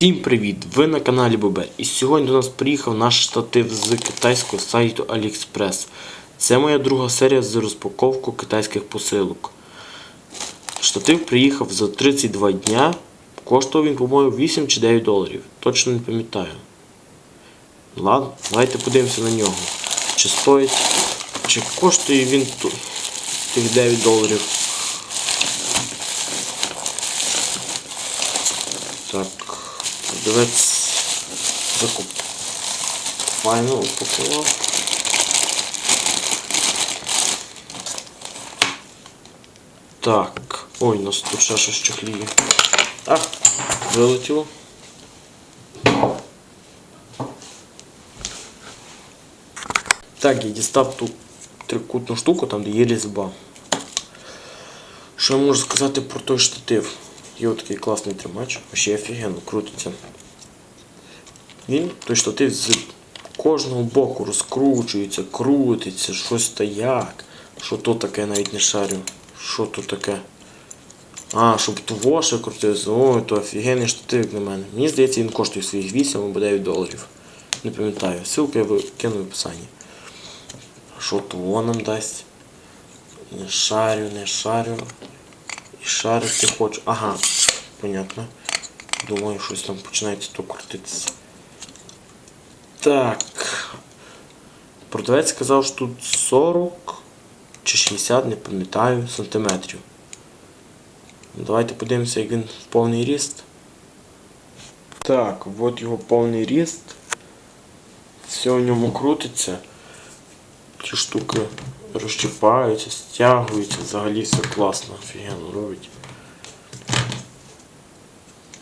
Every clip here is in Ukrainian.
Всім привіт! Ви на каналі Бобер. І сьогодні до нас приїхав наш штатив з китайського сайту AliExpress. Це моя друга серія з розпаковку китайських посилок. Штатив приїхав за 32 дня. Коштував він, по-моєму, 8 чи 9 доларів. Точно не пам'ятаю. Ладно, давайте подивимося на нього. Чи стоїть, чи коштує він тих 9 доларів. Так, продавець закуп. Файно упакував. Так. Ой, у нас тут ще щось чехліє. А, вилетіло. Так, я дістав ту трикутну штуку, там де є різьба. Що я можу сказати про той штатив? Є такий класний тримач, ще офігенно крутиться. Він, той штатив з кожного боку розкручується, крутиться, щось та як. Що то таке навіть не шарю. Що то таке? А, щоб твоше крутився. Ой, то офігенний штатив на мене. Мені здається, він коштує своїх 8 або 9 доларів. Не пам'ятаю. Ссылку я кину в описанні. Що то нам дасть? Не шарю, не шарю. І шарити хочу. Ага, понятно. Думаю, щось там починається то крутитися. Так. Продавець сказав, що тут 40 чи 60, не пам'ятаю, сантиметрів. Давайте подивимося, як він в повний ріст. Так, от його повний ріст. Все в ньому крутиться. Ці штуки розчіпаються, стягуються, взагалі все класно, офігенно робить.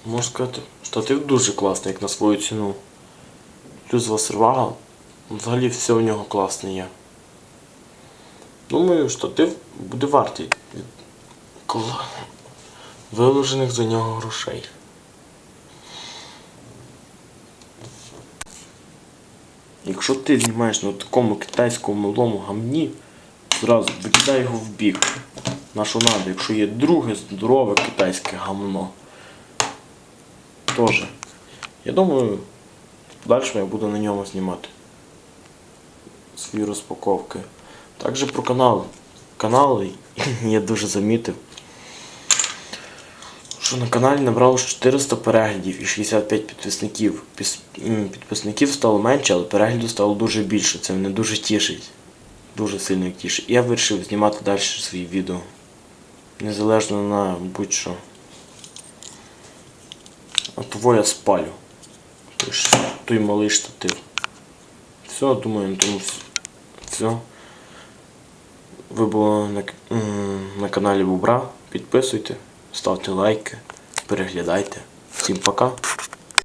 Можу сказати, штатив дуже класний, як на свою ціну. Плюс васервага, взагалі все в нього класне є. Думаю, штатив буде вартий від виложених за нього грошей. Якщо ти знімаєш на такому китайському малому гамні, зразу викидай його в бік. На що надо, якщо є друге здорове китайське гамно. Тоже. Я думаю, подальшому я буду на ньому знімати свої розпаковки. Також про канал. Канали я дуже замітив. Що на каналі набралось 400 переглядів і 65 підписників. Підписників стало менше, але переглядів стало дуже більше. Це мене дуже тішить. Дуже сильно тішить. І я вирішив знімати далі свої відео. Незалежно на будь-що. А того я спалю. Той, малий штатив. Все, думаю, на тому все. Ви були на, на каналі Бубра. Підписуйте, ставте лайки, переглядайте. Всім пока.